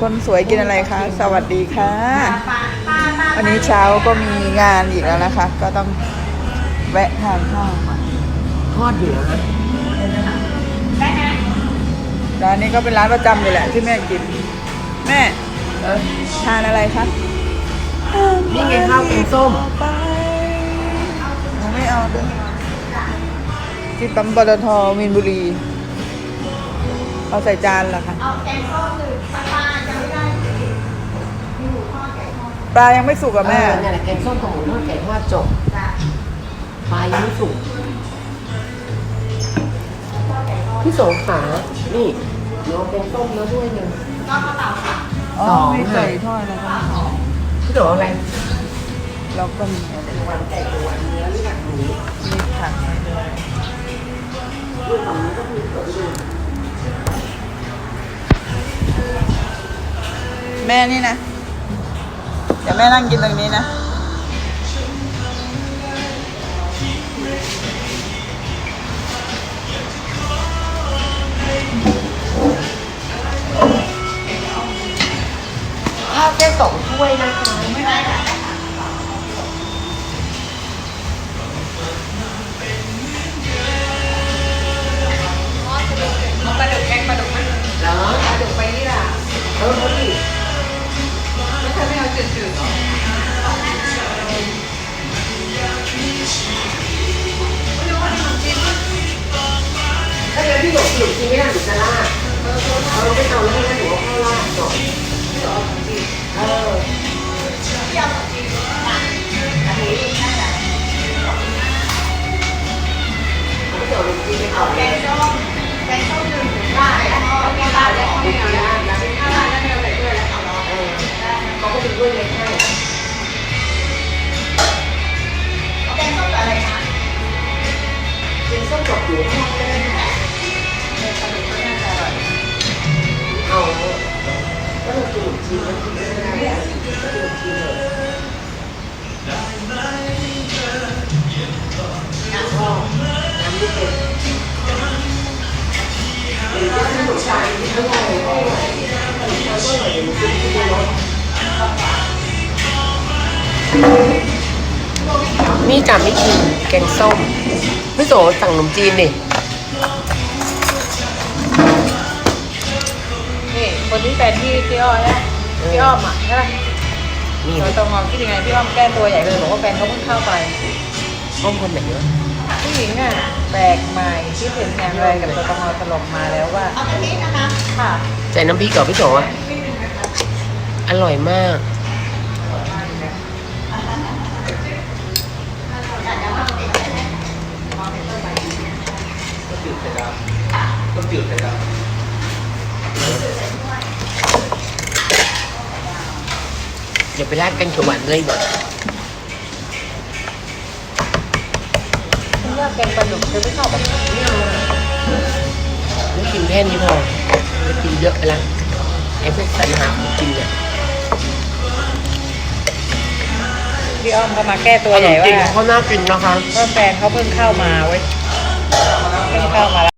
คนสวยกินอะไรคะ สวัสดีค่ะ วันนี้เช้าก็มีงานอีกแล้วนะคะ ก็ต้องแวะทานข้าวมาทอดอยู่แล้วนะร้านนี้ก็เป็นร้านประจำเลยแหละที่แม่กิน แม่เออทานอะไรคะนี่ไงข้าวแกงส้มไปหนูไม่เอาด้วยที่ปั๊มปตทมีนบุรี เอาใส่จานเหรอคะ เอาแกงส้มหรือปลา ปลายังไม่สุกอะแม่ เออเนี่ยแหละแกงส้มกับหมูทอดไก่ทอดจบจ้ะปลายังไม่สุกพี่โสขานี่เดี๋ยวเอาแกงส้มแล้วด้วยหนึ่งก็กระเป๋าค่ะอ๋อสอง มีไก่ทอดนะคะพี่โสเอาอะไรแล้วก็มีอะไรวันไก่กับวันเนื้อหรือแบบหมูมีผักให้ด้วยลูกของนี้ก็คือสดอยู่แม่นี่นะ เดี๋ยวแม่นั่งกินตรงนี้นะ ข้าวแค่สองถ้วยนะคะ หนูจะลาดเอาไม่เอาแล้วให้หนูเอาข้าวราดก่อนเออที่เอาของจีนนะอันนี้น่าจะเอาไม่เอาขนมจีไปก่อนแกงส้มแกงส้มหนึ่งถึงปลาแล้วก็แกงปลาแล้วก็ไม่เอาแล้วถ้าปลาแล้วไม่เอาใส่ด้วยแล้วเอาเนาะเออเขาก็เป็นด้วยเล็กให้แกงส้มกับอะไรคะเป็นส้มกับหมูทอด นมชาก็อร่อยเดี๋ยวมันกินที่รสนี่กะไม่กินแกงส้มพี่โสสั่งขนมจีนนี่นี่คนที่แฟนพี่พี่อ้อนะพี่อ้อมอะใช่ไหมนี่เราตรงมองคิดยังไงพี่อ้อมแก้ตัวใหญ่เลยบอกว่าแฟนเขาเพิ่งเข้าไป ห้องคนไหนวะผู้หญิงอะแปลกใหม่ที่เห็นงานอะไรกับตตงถล่มมาแล้วว่าเอาตรงนี้นะคะค่ะใส่น้ำพริกกับพี่โสอะอร่อยมากเดี๋ยวไปราดกันเขียวหวานเลยก่อน ฉันว่าแกงปลาดุกเธอไม่ชอบแบบนี้ไม่กินแค่นี้พอจะกินเยอะไปละไอ้พวกสันหาของกินเนี่ยพี่อ้อมก็มาแก้ตัวใหญ่จริงว่าเขาน่ากินนะคะ ว่าแฟนเขาเพิ่งเข้ามาเว้ยเพิ่งเข้ามา